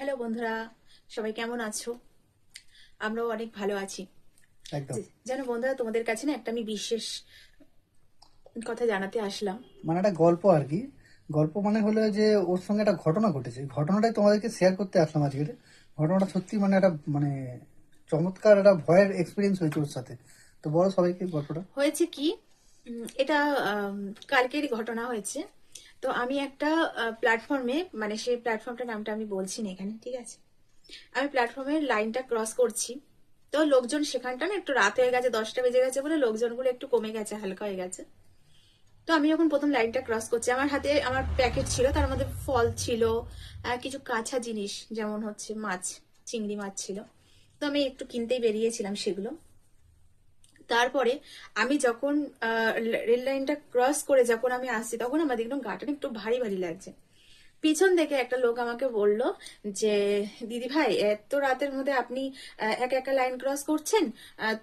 Hello বন্ধুরা। সবাই কেমন আছো? আমরাও অনেক ভালো আছি। জানো বন্ধুরা তোমাদের কাছে না একটা আমি বিশেষ কথা জানাতে আসলাম। মানে একটা গল্প আর কি। গল্প মানে হলো যে ওর সঙ্গে একটা ঘটনা ঘটেছে। ঘটনাটাই তোমাদেরকে শেয়ার করতে আসলাম আজকে ঘটনাটা সত্যি মানে একটা মানে চমৎকার একটা ভয়ের এক্সপিরিয়েন্স হয়েছে ওর সাথে। তো বলো সবাইকে গল্পটা। হয়েছে কি? এটা কালকেরই ঘটনা হয়েছে। তো আমি একটা প্ল্যাটফর্মে মানে সেই প্ল্যাটফর্মটার নামটা আমি বলছি না এখানে, ঠিক আছে? আমি প্ল্যাটফর্মের লাইনটা ক্রস করছি। তো লোকজন সেখানটা না একটু রাত হয়ে গেছে, দশটা বেজে গেছে বলে লোকজনগুলো একটু কমে গেছে, হালকা হয়ে গেছে। তো আমি যখন প্রথম লাইনটা ক্রস করছি, আমার হাতে আমার প্যাকেট ছিল, তার মধ্যে ফল ছিল কিছু কাঁচা জিনিস, যেমন হচ্ছে মাছ, চিংড়ি মাছ ছিল। তো আমি একটু কিনতেই বেরিয়েছিলাম সেগুলো। তারপরে আমি যখন রেল লাইনটা ক্রস করে যখন আমি আসছি, তখন আমার দেখলাম গাটা একটু ভারী ভারী লাগছে। পিছন থেকে একটা লোক আমাকে বলল যে, দিদি ভাই, এত রাতের মধ্যে আপনি একা একা লাইন ক্রস করছেন?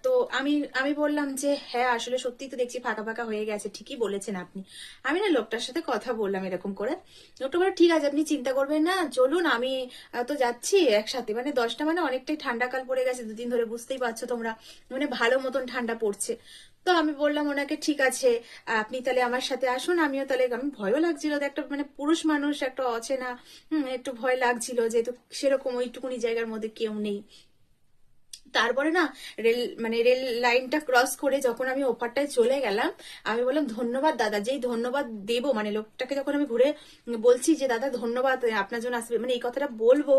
তো আমি আমি বললাম যে হ্যাঁ আসলে সত্যি তো দেখছি ফাঁকা ফাঁকা হয়ে গেছে, ঠিকই বলেছেন আপনি। আমি না লোকটার সাথে কথা বললাম এরকম করে। লোকটা বলে ঠিক আছে, আপনি চিন্তা করবেন না, চলুন, আমি তো যাচ্ছি একসাথে। মানে দশটা মানে অনেকটাই ঠান্ডা কাল পড়ে গেছে, দুদিন ধরে বুঝতেই পারছ তোমরা মানে ভালো মতন ঠান্ডা পড়ছে। তো আমি বললাম ওনাকে, ঠিক আছে, আপনি তাহলে আমার সাথে আসুন, আমিও তাহলে আমি ভয়ও লাগছিল একটা মানে পুরুষ মানুষ, একটা অচেনা একটু ভয় লাগছিল যেহেতু সেরকম ওইটুকুনি জায়গার মধ্যে কেউ নেই। তারপরে না রেল মানে রেল লাইনটা ক্রস করে যখন আমি ওপারটায় চলে গেলাম, আমি বললাম, ধন্যবাদ দাদা, যেই ধন্যবাদ দেব। মানে লোকটাকে যখন আমি ঘুরে বলছি যে, দাদা, ধন্যবাদ, আপনার জন্য আসবে। মানে এই কথাটা বলব,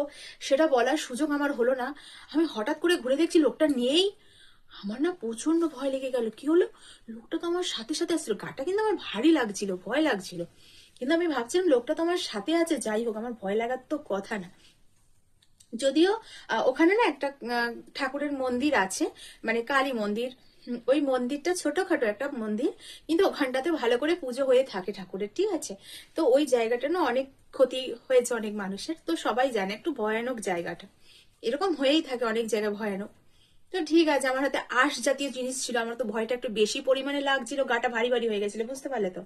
সেটা বলার সুযোগ আমার হলো না। আমি হঠাৎ করে ঘুরে দেখছি লোকটা নেই। আমার না প্রচণ্ড ভয় লেগে গেল। কি হলো? লোকটা তো আমার সাথে সাথে আসছিল। গাটা কিন্তু আমার ভারী লাগছিল, ভয় লাগছিল। কিন্তু আমি ভাবছিলাম লোকটা তো আমার সাথে আছে, যাই হোক, আমার ভয় লাগার তো কথা না। যদিও ওখানে না একটা ঠাকুরের মন্দির আছে মানে কালী মন্দির। ওই মন্দিরটা ছোটখাটো একটা মন্দির, কিন্তু ওখানটাতে ভালো করে পুজো হয়ে থাকে ঠাকুরের, ঠিক আছে? তো ওই জায়গাটা না অনেক ক্ষতি হয়েছে অনেক মানুষের। তো সবাই জানে, একটু ভয়ানক জায়গাটা। এরকম হয়েই থাকে অনেক জায়গায় ভয়ানক। তো ঠিক আছে আমার হাতে আঁশ জাতীয় জিনিস ছিল আমার তো ভয়টা একটু বেশি পরিমাণে লাগছিল গাটা ভারী ভারী হয়ে গেছিল বুঝতে পারলে তো?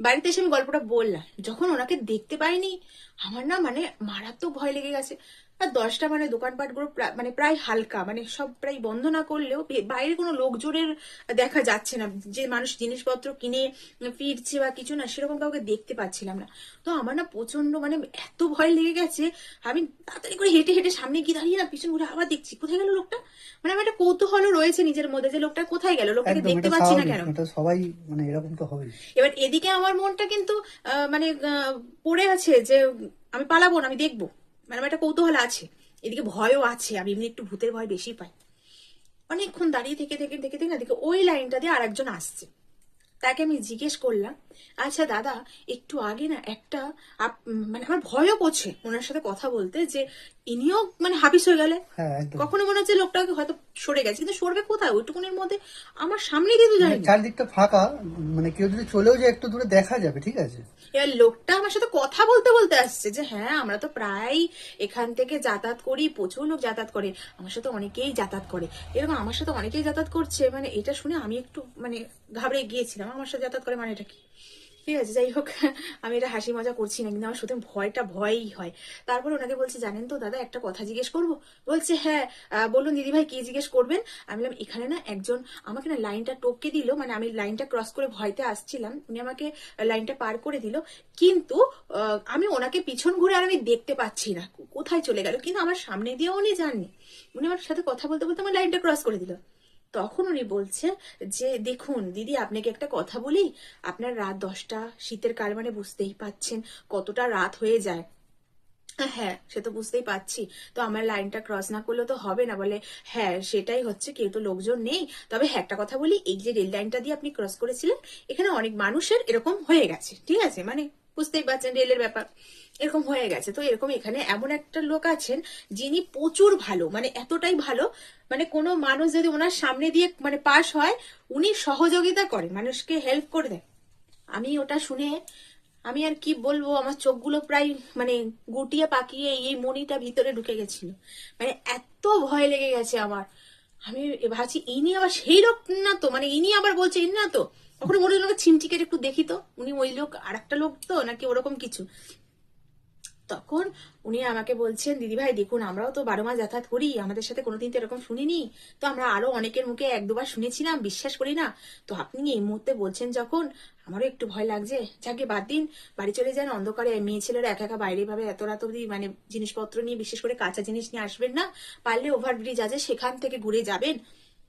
বাড়িতে এসে আমি গল্পটা বললাম যখন ওনাকে দেখতে পাইনি আমার না মানে মারাত্মক ভয় লেগে গেছে। আর দশটা মানে দোকানপাটগুলো মানে প্রায় হালকা মানে সব প্রায় বন্ধ না করলেও বাইরে কোনো লোকজনের দেখা যাচ্ছে না। যে মানুষ জিনিসপত্র কিনে ফিরছে বা কিছু না সেরকম কাউকে দেখতে পাচ্ছিলাম না। তো আমার না প্রচণ্ড মানে এত ভয় লেগে গেছে আমি তাড়াতাড়ি করে হেঁটে হেঁটে সামনে গিয়ে দাঁড়িয়ে না পিছন ঘুরে আবার দেখছি কোথায় গেল লোকটা? মানে আমার একটা কৌতূহলও রয়েছে নিজের মধ্যে যে লোকটা কোথায় গেল লোকটাকে দেখতে পাচ্ছি না কেন? সবাই মানে এরকম তো হবেই। এবার এদিকে আমার মনটা কিন্তু আহ, মানে আহ, পড়ে আছে যে আমি পালাবো না আমি দেখব। মানে একটা কৌতূহল আছে। এদিকে ভয়ও আছে, আমি এমনি একটু ভূতের ভয় বেশি পাই। অনেকক্ষণ দাঁড়িয়ে থেকে থেকে থেকে থেকে না, দেখে ওই লাইনটা দিয়ে আরেকজন আসছে। তাকে আমি জিজ্ঞেস করলাম আচ্ছা দাদা একটু আগে না একটা মানে আমার ভয়ও করছে ওনার সাথে কথা বলতে যে ইনিও মানে হাফিস হয়ে গেলে হ্যাঁ কখনো মনে হচ্ছে লোকটাকে হয়তো সরে গেছে কিন্তু সরবে কোথায়? ওইটুকুনের মধ্যে আমার সামনে দিয়ে তো মানে চারদিকটা ফাঁকা মানে কেউ যদি চলেও যায় একটু দূরে দেখা যাবে ঠিক আছে? এবার লোকটা আমার সাথে কথা বলতে বলতে আসছে যে হ্যাঁ আমরা তো প্রায় এখান থেকে যাতায়াত করি প্রচুর লোক যাতায়াত করে আমার সাথে অনেকেই যাতায়াত করে। এরকম আমার সাথে অনেকেই যাতায়াত করছে মানে এটা শুনে আমি একটু মানে ঘাবড়ে গিয়েছিলাম। আমার সাথে যাতায়াত করে মানে এটা কি? ঠিক আছে, যাই হোক, আমি এটা হাসি মজা করছি না, কিন্তু আমার সত্যি ভয়টা ভয়ই হয়। তারপর ওনাকে বলছে, জানেন তো দাদা, একটা কথা জিজ্ঞেস করব? বলছে হ্যাঁ বলুন দিদি ভাই কি জিজ্ঞেস করবেন? আমি বললাম, এখানে না একজন আমাকে না লাইনটা টপকে দিল মানে আমি লাইনটা ক্রস করে ভয়তে আসছিলাম, উনি আমাকে লাইনটা পার করে দিল, কিন্তু আমি ওনাকে পিছন ঘুরে আর আমি দেখতে পাচ্ছি না কোথায় চলে গেল? কিন্তু আমার সামনে দিয়ে উনি যাননি। উনি আমার সাথে কথা বলতে বলতে আমার লাইনটা ক্রস করে দিল। তখন উনি বলছে যে, দেখুন, দিদি, আপনাকে একটা কথা বলি। আপনার রাত দশটা, শীতের কাল মানে বুঝতেই পাচ্ছেন কতটা রাত হয়ে যায়। হ্যাঁ সে তো বুঝতেই পারছি তো আমার লাইনটা ক্রস না করলে তো হবে না। বলে হ্যাঁ সেটাই হচ্ছে, কেউ তো লোকজন নেই। তবে হ্যাঁ একটা কথা বলি, এই যে রেল লাইনটা দিয়ে আপনি ক্রস করেছিলেন, এখানে অনেক মানুষের এরকম হয়ে গেছে। ঠিক আছে? মানে বুঝতেই পারছেন রেলের ব্যাপার। এরকম হয়ে গেছে। তো এরকম এখানে এমন একটা লোক আছেন যিনি প্রচুর ভালো মানে এতটাই ভালো মানে কোনো মানুষ যদি ওনার সামনে দিয়ে মানে পাশ হয়, উনি সহযোগিতা করেন মানুষকে হেল্প করে দেয়। আমি ওটা শুনে, আমি আর কি বলব, আমার চোখগুলো প্রায় মানে গুটিয়ে পাকিয়ে এই মনিটা ভিতরে ঢুকে গেছিল। মানে এত ভয় লেগে গেছে আমার। আমি ভাবছি, ইনি আবার সেই লোক না তো মানে ইনি আবার বলছে, ইনি না তো? কখনো মনে হলো, চিমটিকে একটু দেখি তো। উনি ওই লোক আর একটা লোক তো, নাকি ওরকম কিছু। তখন উনি আমাকে বলছেন দিদিভাই দেখুন আমরাও তো বারো মাস যাতায়াত করি আমাদের সাথে কোনোদিন তো এরকম শুনিনি। তো আমরা আরও অনেকের মুখে এক দুবার শুনেছিলাম বিশ্বাস করি না। তো আপনি এই মুহূর্তে বলছেন যখন আমারও একটু ভয় লাগছে। যাকে বাদ দিন বাড়ি চলে যান অন্ধকারে মেয়ে ছেলেরা একা একা বাইরে ভাবে এত রাত অব্দি মানে জিনিসপত্র নিয়ে বিশেষ করে কাঁচা জিনিস নিয়ে আসবেন না। পারলে ওভারব্রিজ আছে সেখান থেকে ঘুরে যাবেন।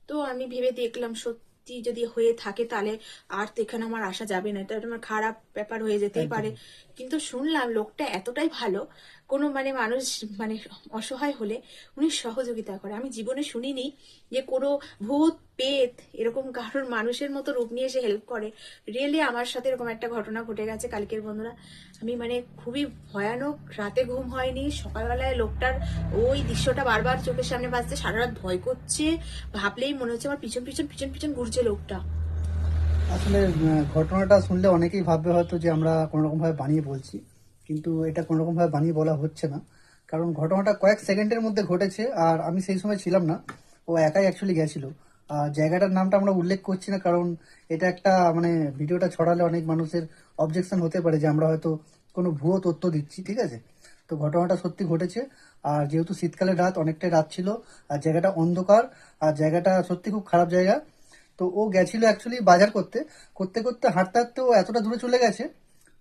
তো আমি ভেবে দেখলাম সত্যি যদি হয়ে থাকে তাহলে আর তো এখানে আমার আসা যাবে না। এটা আমার খারাপ ব্যাপার হয়ে যেতেই পারে। কিন্তু শুনলাম লোকটা এতটাই ভালো, কোনো মানে মানুষ মানে অসহায় হলে উনি সহযোগিতা করে। আমি জীবনে শুনিনি যে কোনো ভূত, পেত এরকম কারোর মানুষের মতো রূপ নিয়ে এসে হেল্প করে। রিয়েলি আমার সাথে এরকম একটা ঘটনা ঘটে গেছে কালকের বন্ধুরা। আমি মানে খুবই ভয়ানক, রাতে ঘুম হয়নি, সকালবেলায় লোকটার ওই দৃশ্যটা বারবার চোখের সামনে বাজছে সারা রাত ভয় করছে, ভাবলেই মনে হচ্ছে আমার পিছন পিছন পিছন পিছন ঘুরছে লোকটা। আসলে ঘটনাটা শুনলে অনেকেই ভাববে হয়তো যে আমরা কোনোরকম ভাবে বানিয়ে বলছি, কিন্তু এটা কোনোরকম ভাবে বানিয়ে বলা হচ্ছে না। কারণ ঘটনাটা কয়েক সেকেন্ডের মধ্যে ঘটেছে, আর আমি সেই সময় ছিলাম না। ও একাই অ্যাকচুয়ালি গেছিল। আর জায়গাটার নামটা আমরা উল্লেখ করছি না, কারণ এটা একটা মানে ভিডিওটা ছড়ালে অনেক মানুষের অবজেকশন হতে পারে যে আমরা হয়তো কোনো ভুয়ো তথ্য দিচ্ছি, ঠিক আছে? তো ঘটনাটা সত্যি ঘটেছে, আর যেহেতু শীতকালের রাত, অনেকটাই রাত ছিল, আর জায়গাটা অন্ধকার, আর জায়গাটা সত্যি খুব খারাপ জায়গা। তো ও গেছিল অ্যাকচুয়ালি বাজার করতে। করতে করতে হাঁটতে হাঁটতে ও এতটা দূরে চলে গেছে,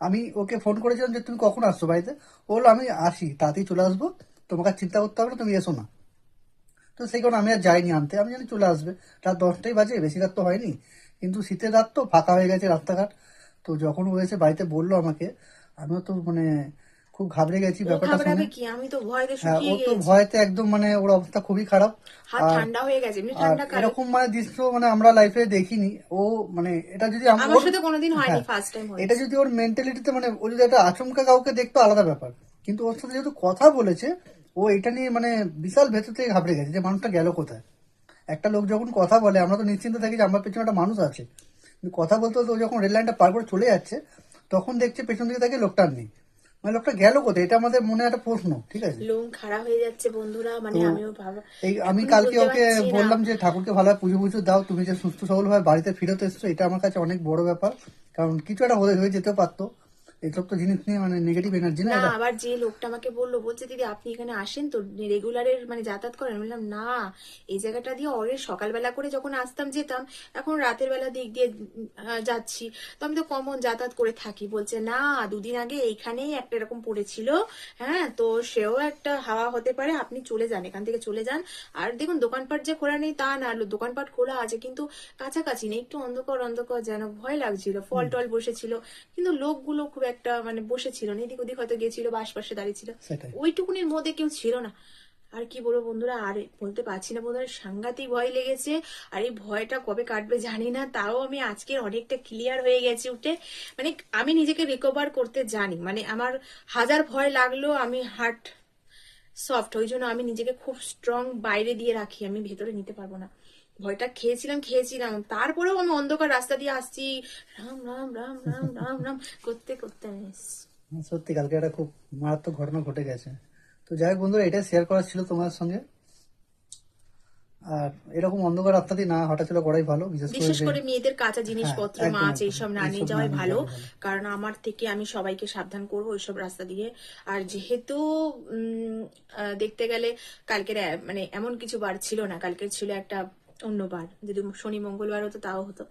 আমি ওকে ফোন করেছিলাম যে তুমি কখন আসছো বাড়িতে? ও বলল, আমি আসি, তাড়াতাড়ি চলে আসব। তোমাকে চিন্তা করতে হবে না, তুমি এসো না। তো সেই কারণে আমি আর যাইনি আনতে, আমি জানি চলে আসবে। রাত দশটাই বাজে বেশি রাত তো হয়নি। কিন্তু শীতের রাত তো ফাঁকা হয়ে গেছে রাস্তাঘাট। তো যখন ও এসে বাড়িতে বলল আমাকে, আমিও তো মানে খুব ঘাবড়ে গেছি ব্যাপারটা শুনে কি? আমি তো ভয়তে হ্যাঁ শুকিয়ে ও তো ভয়তে একদম মানে ওর অবস্থা খুবই খারাপ। হাত ঠান্ডা হয়ে গেছে এমনি ঠান্ডা এরকম মানে দৃশ্য মানে আমরা লাইফে দেখিনি। ও মানে এটা যদি আম- আমার সাথে কোনোদিন হয়নি হ্যাঁ, ফার্স্ট টাইম এটা যদি ওর মেন্টালিটিতে মানে ও যদি একটা আচমকা কাউকে দেখতো আলাদা ব্যাপার। কিন্তু ওর সাথে যেহেতু কথা বলেছে ও এটা নিয়ে মানে বিশাল ভেতর থেকে ঘাবড়ে গেছে যে মানুষটা গেল কোথায়। একটা লোক যখন কথা বলে আমরা তো নিশ্চিন্ত থাকি যে আমার পেছনে একটা মানুষ আছে। কথা বলতে বলতে ও যখন রেল লাইনটা পার করে চলে যাচ্ছে তখন দেখছে পেছন দিকে তাকে লোকটা আর নেই। মানে লোকটা গেল কোথায়? এটা আমাদের মনে একটা প্রশ্ন ঠিক আছে? লোম খারাপ হয়ে যাচ্ছে বন্ধুরা মানে আমিও ভাবো এই আমি কালকে ওকে বললাম যে ঠাকুরকে ভালো পুজো পুজো দাও তুমি যে সুস্থ সবল ভাবে বাড়িতে ফিরত এসছো এটা আমার কাছে অনেক বড় ব্যাপার। কারণ কিছু একটা হয়ে যেতে পারতো। এইসব তো জিনিস নিয়ে মানে নেগেটিভ এনার্জি না আবার যে লোকটা আমাকে বলল বলছে দিদি আপনি এখানে আসেন তো রেগুলারের মানে যাতায়াত করেন? বললাম না এই জায়গাটা দিয়ে অনেক সকালবেলা করে যখন আসতাম যেতাম এখন রাতের বেলা দিক দিয়ে যাচ্ছি। তো আমি তো কমন যাতায়াত করে থাকি। বলছে না দুদিন আগে এইখানেই একটা এরকম পড়েছিল হ্যাঁ তো সেও একটা হাওয়া হতে পারে আপনি চলে যান এখান থেকে চলে যান। আর দেখুন দোকানপাট যে খোলা নেই তা না দোকানপাট খোলা আছে কিন্তু কাছাকাছি নেই একটু অন্ধকার অন্ধকার যেন ভয় লাগছিল ফল টল বসেছিল। কিন্তু লোকগুলো খুব একটা মানে বসেছিল না এদিক ওদিক হয়তো গেছিল বা আশপাশে দাঁড়িয়ে ছিল সেটাই। ওইটুকুনির মধ্যে কেউ ছিল না। আর কি বলব বন্ধুরা আর বলতে পারছি না বন্ধুরা সাংঘাতিক ভয় লেগেছে। আর এই ভয়টা কবে কাটবে জানি না তাও আমি আজকে অনেকটা ক্লিয়ার হয়ে গেছি উঠে। মানে আমি নিজেকে রিকভার করতে জানি মানে আমার হাজার ভয় লাগল আমি হার্ট সফট ওই জন্য আমি নিজেকে খুব স্ট্রং বাইরে দিয়ে রাখি আমি ভেতরে নিতে পারব না। ভয়টা খেয়েছিলাম খেয়েছিলাম। তারপরেও আমি অন্ধকার রাস্তা দিয়ে আসছি। রাম রাম রাম রাম রাম রাম করতে করতে। আমি সত্যি কালকে একটা খুব মারাত্মক ঘটনা ঘটে গেছে। তো যাই হোক বন্ধুরা এটা শেয়ার করার ছিল তোমার সঙ্গে। আর এরকম অন্ধকার রাস্তাতেই না হাঁটাচলা করাই ভালো বিশেষ করে করে মেয়েদের কাঁচা জিনিসপত্র হ্যাঁ, মাছ এইসব না নিয়ে যাওয়াই ভালো। কারণ আমার থেকে আমি সবাইকে সাবধান করব ওইসব রাস্তা দিয়ে। আর যেহেতু দেখতে গেলে কালকের মানে এমন কিছু বার ছিল না। কালকের ছিল একটা অন্য বার যদি শনি মঙ্গলবার হতো তাও হতো।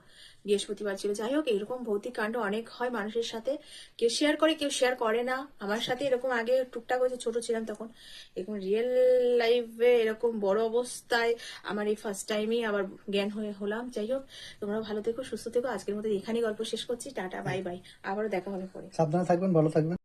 বৃহস্পতিবার ছিল। যাই হোক এরকম ভৌতিক কাণ্ড অনেক হয় মানুষের সাথে। কেউ শেয়ার করে, কেউ শেয়ার করে না। আমার সাথে এরকম আগে টুকটাক হয়েছে, ছোট ছিলাম তখন। এরকম রিয়েল লাইফে এরকম বড় অবস্থায় আমার এই ফার্স্ট টাইমই আবার জ্ঞান হয়ে হলাম। যাই হোক, তোমরা ভালো থেকো, সুস্থ থেকো। আজকের মতো এখানেই গল্প শেষ করছি। টাটা বাই বাই আবারও দেখা হবে পরে। সাবধানে থাকবেন, ভালো থাকবেন।